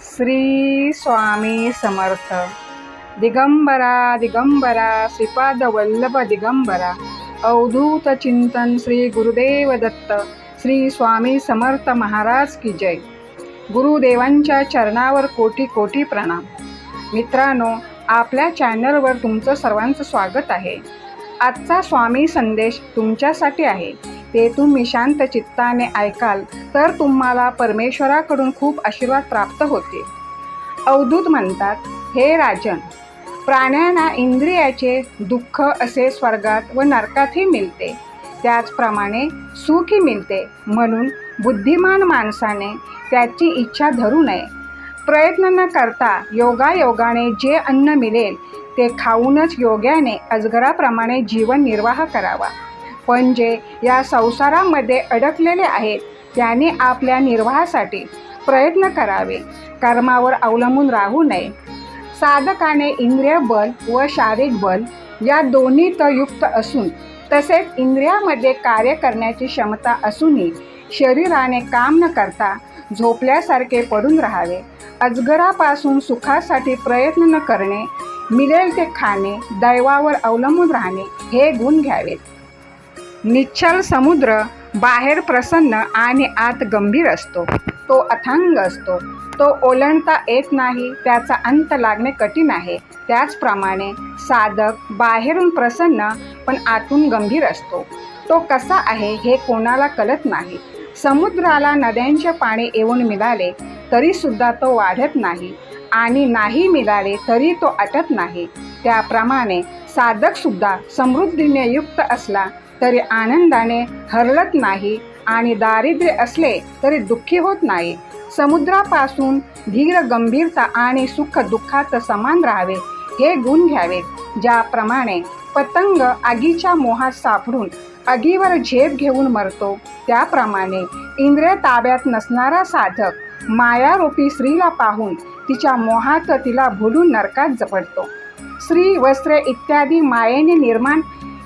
श्री स्वामी समर्थ. दिगंबरा दिगंबरा श्रीपाद वल्लभ दिगंबरा. अवधूत चिंतन श्री गुरुदेव दत्त. श्री स्वामी समर्थ महाराज की जय. गुरुदेवांच्या चरणावर कोटी कोटी प्रणाम. मित्रांनो आपल्या चॅनलवर तुमचं सर्वांचं स्वागत आहे. आजचा स्वामी संदेश तुमच्यासाठी आहे. ते तुम्ही शांत चित्ताने ऐकाल तर तुम्हाला परमेश्वराकडून खूप आशीर्वाद प्राप्त होतील. अवधूत म्हणतात हे राजन प्राण्यांना इंद्रियाचे दुःख असे स्वर्गात व नरकातही मिळते. त्याचप्रमाणे सुखी मिळते. म्हणून बुद्धिमान माणसाने त्याची इच्छा धरू नये. प्रयत्न न करता योगायोगाने जे अन्न मिळेल ते खाऊनच योग्याने अजगराप्रमाणे जीवन निर्वाह करावा. पण जे या संसारामध्ये अडकलेले आहेत त्याने आपल्या निर्वाहासाठी प्रयत्न करावे. कर्मावर अवलंबून राहू नये. साधकाने इंद्रिय बल व शारीरिक बल या दोन्हीत युक्त असून तसेच इंद्रियामध्ये कार्य करण्याची क्षमता असूनही शरीराने काम न करता झोपल्यासारखे पडून राहावे. अजगरापासून सुखासाठी प्रयत्न न करणे मिळेल ते खाणे दैवावर अवलंबून राहणे हे गुण घ्यावेत. निश्चल समुद्र बाहेर प्रसन्न आणि आत गंभीर असतो. तो अथांग असतो. तो ओलांडता येत नाही त्याचा अंत लागणे कठीण आहे. त्याचप्रमाणे साधक बाहेरून प्रसन्न पण आतून गंभीर असतो. तो कसा आहे हे कोणाला कळत नाही. समुद्राला नद्यांचे पाणी येऊन मिळाले तरीसुद्धा तो वाढत नाही. आणि नाही मिळाले तरी तो अटत नाही. त्याप्रमाणे साधकसुद्धा समृद्धीने युक्त असला तरी आनंदाने हरलत नाही आणि दारिद्र्य असले तरी दुःखी होत नाही. समुद्रापासून धीर गंभीरता आणि सुख दुःखात समान राहावे हे गुण घ्यावेत. ज्याप्रमाणे पतंग आगीच्या मोहात सापडून आगीवर झेप घेऊन मरतो त्याप्रमाणे इंद्रिय ताब्यात नसणारा साधक मायारूपी स्त्रीला पाहून तिच्या मोहात तिला भुलून नरकात जपडतो स्त्री वस्त्रे इत्यादी मायेने निर्माण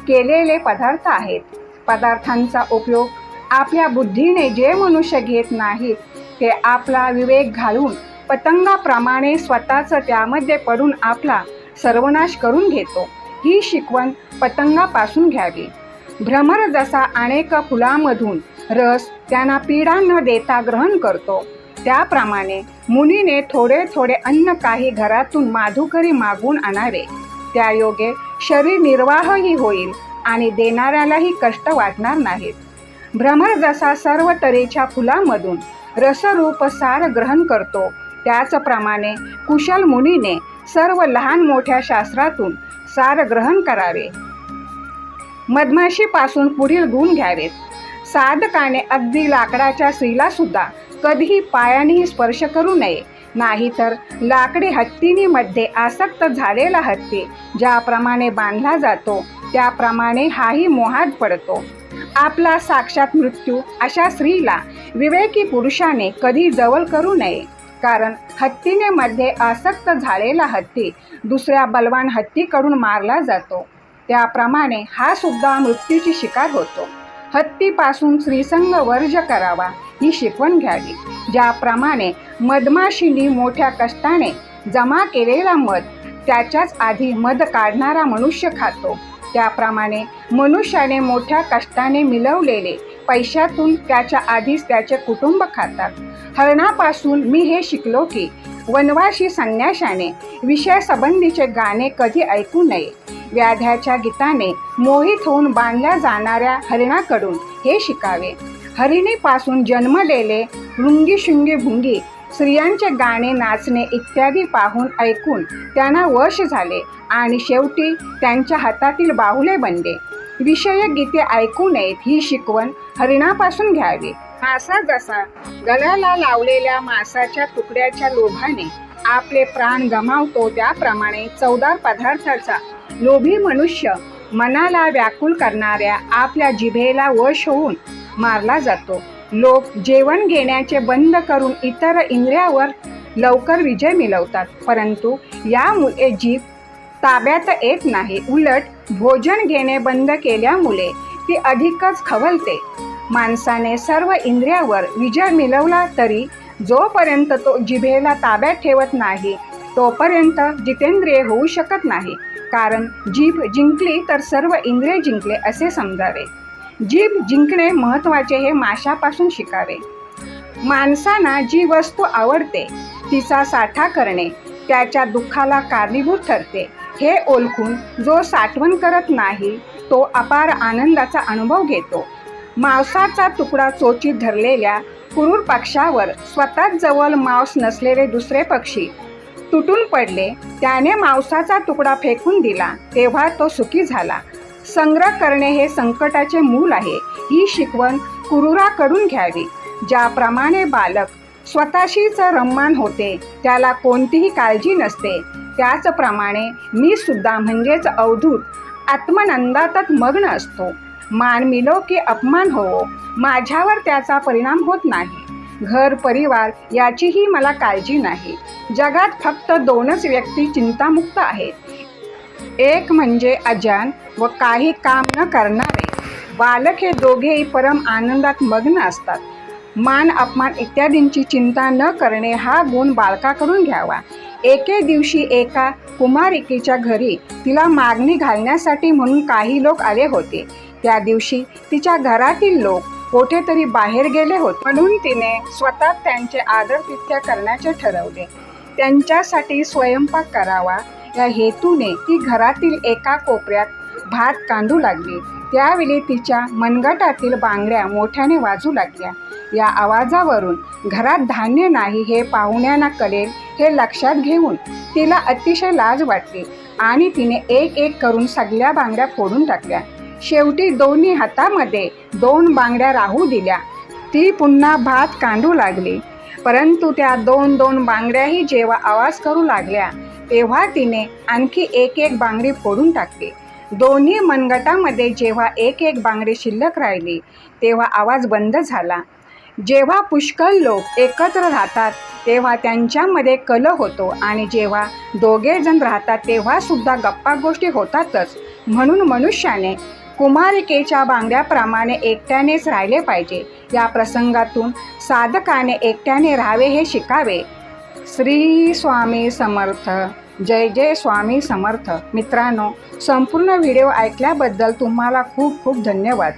केलेले पदार्थ आहेत. पदार्थांचा उपयोग आपल्या बुद्धीने जे मनुष्य घेत नाहीत ते आपला विवेक घालून पतंगाप्रमाणे स्वतःचं त्यामध्ये पडून आपला सर्वनाश करून घेतो. ही शिकवण पतंगापासून घ्यावी. भ्रमर जसा अनेक फुलामधून रस त्यांना पीडा न देता ग्रहण करतो. त्याप्रमाणे मुनीने थोडे थोडे अन्न काही घरातून माधुकरी मागून आणावे. त्यायोगे शरीर निर्वाहही होईल आणि देणाऱ्यालाही कष्ट वाटणार नाहीत. भ्रमर जसा सर्व तऱ्हेच्या फुलांमधून रसरूप सार ग्रहण करतो त्याचप्रमाणे कुशल मुनीने सर्व लहान मोठ्या शास्त्रातून सार ग्रहण करावे. मधमाशीपासून पुढील गुण घ्यावेत. साधकाने अगदी लाकडाच्या स्त्रीला सुद्धा कधीही पायानेही स्पर्श करू नये. नाहीतर लाकडी हत्तीनीमध्ये आसक्त झालेला हत्ती ज्याप्रमाणे बांधला जातो त्याप्रमाणे हाही मोहात पडतो. आपला साक्षात मृत्यू अशा स्त्रीला विवेकी पुरुषाने कधी जवळ करू नये. कारण हत्तीने मध्ये आसक्त झालेला हत्ती दुसऱ्या बलवान हत्तीकडून मारला जातो. त्याप्रमाणे हा सुद्धा मृत्यूची शिकार होतो. हत्तीपासून श्रीसंग वर्ज करावा ही शिकवण घ्यावी. ज्याप्रमाणे मधमाशीनी मोठ्या कष्टाने जमा केलेला मध त्याच्याच आधी मध काढणारा मनुष्य खातो. त्याप्रमाणे मनुष्याने मोठ्या कष्टाने मिळवलेले पैशातून त्याच्या आधीच त्याचे कुटुंब खातात. हरणापासून मी हे शिकलो की वनवाशी संन्याशाने विषयासंबंधीचे गाणे कधी ऐकू नये. व्याध्याच्या गीताने मोहित होऊन बांधल्या जाणाऱ्या हरिणाकडून हे शिकावे. हरिणीपासून जन्मलेले रुंगी शुंगी भुंगी स्त्रियांचे गाणे नाचणे इत्यादी पाहून ऐकून त्यांना वश झाले आणि शेवटी त्यांच्या हातातील बाहुले बनले. विषयक गीते ऐकू नयेत ही शिकवण हरिणापासून घ्यावी. मासा जसा गळ्याला लावलेल्या मासाच्या तुकड्याच्या लोभाने आपले प्राण गमावतो त्याप्रमाणे चवदार पदार्थाचा लोभी मनुष्य मनाला व्याकुल करणाऱ्या आपल्या जिभेला वश होऊन मारला जातो. लोक जेवण घेण्याचे बंद करून इतर इंद्रियावर लवकर विजय मिळवतात. परंतु यामुळे जीभ ताब्यात येत नाही. उलट भोजन घेणे बंद केल्यामुळे ती अधिकच खवलते. माणसाने सर्व इंद्रियावर विजय मिळवला तरी जोपर्यंत तो जिभेला ताब्यात ठेवत नाही तोपर्यंत जितेंद्रिय होऊ शकत नाही. कारण जीभ जिंकली तर सर्व इंद्रिय जिंकले असे समजावे. जीभ जिंकणे महत्त्वाचे हे माशापासून शिकावे. माणसांना जी वस्तू आवडते तिचा साठा करणे त्याच्या दुःखाला कारणीभूत ठरते. हे ओळखून जो साठवण करत नाही तो अपार आनंदाचा अनुभव घेतो. मांसाचा तुकडा चोचीत धरलेल्या कुरूर पक्षावर स्वतःच जवळ मांस नसलेले दुसरे पक्षी तुटून पडले. त्याने मांसाचा तुकडा फेकून दिला. तेव्हा तो सुखी झाला. संग्रह करणे हे संकटाचे मूल आहे. ही शिकवण कुरुराकडून घ्यावी. ज्याप्रमाणे बालक स्वतःशीच रम्मान होते त्याला कोणतीही काळजी नसते. त्याचप्रमाणे मी सुद्धा म्हणजेच अवधूत आत्मनंदातच मग्न असतो. मान मिलो की अपमान होवो. माझ्यावर त्याचा परिणाम होत नाही. घर परिवार याचीही मला काळजी नाही. जगात फक्त दोनच व्यक्ती चिंतामुक्त आहेत. एक म्हणजे अजान व काही काम न करणारे. बालक हे दोघेही परम आनंदात मग्न असतात. मान अपमान इत्यादींची चिंता न करणे हा गुण बालकाकडून घ्यावा. एके दिवशी एका कुमारिकेच्या घरी तिला मागणी घालण्यासाठी म्हणून काही लोक आले होते. त्या दिवशी तिच्या घरातील लोक कोठेतरी बाहेर गेले होते. म्हणून तिने स्वतः त्यांचे आदरतिथ्य करण्याचे ठरवले. त्यांच्यासाठी स्वयंपाक करावा. या हेतूने ती घरातील एका कोपऱ्यात भात कांदू लागली. त्यावेळी तिच्या मनगटातील बांगड्या मोठ्याने वाजू लागल्या. या आवाजावरून घरात धान्य नाही हे पाहुण्यांना कळेल हे लक्षात घेऊन तिला अतिशय लाज वाटली आणि तिने एक एक करून सगळ्या बांगड्या फोडून टाकल्या. शेवटी दोन्ही हातामध्ये दोन बांगड्या राहू दिल्या. ती पुन्हा भात कांडू लागली. परंतु त्या दोन दोन बांगड्याही जेव्हा आवाज करू लागल्या तेव्हा तिने आणखी एक एक बांगडी फोडून टाकली. दोन्ही मनगटामध्ये जेव्हा एक एक बांगडी शिल्लक राहिली तेव्हा आवाज बंद झाला. जेव्हा पुष्कळ लोक एकत्र राहतात तेव्हा त्यांच्यामध्ये कल होतो आणि जेव्हा दोघे जण राहतात तेव्हा सुद्धा गप्पा गोष्टी होतातच म्हणून मनुष्याने कुमारिकेच्या बांगड्याप्रमाणे एकट्यानेच राहिले पाहिजे. या प्रसंगातून साधकाने एकट्याने राहावे हे शिकावे. श्री स्वामी समर्थ. जय जय स्वामी समर्थ. मित्रांनो संपूर्ण व्हिडिओ ऐकल्याबद्दल तुम्हाला खूप खूप धन्यवाद.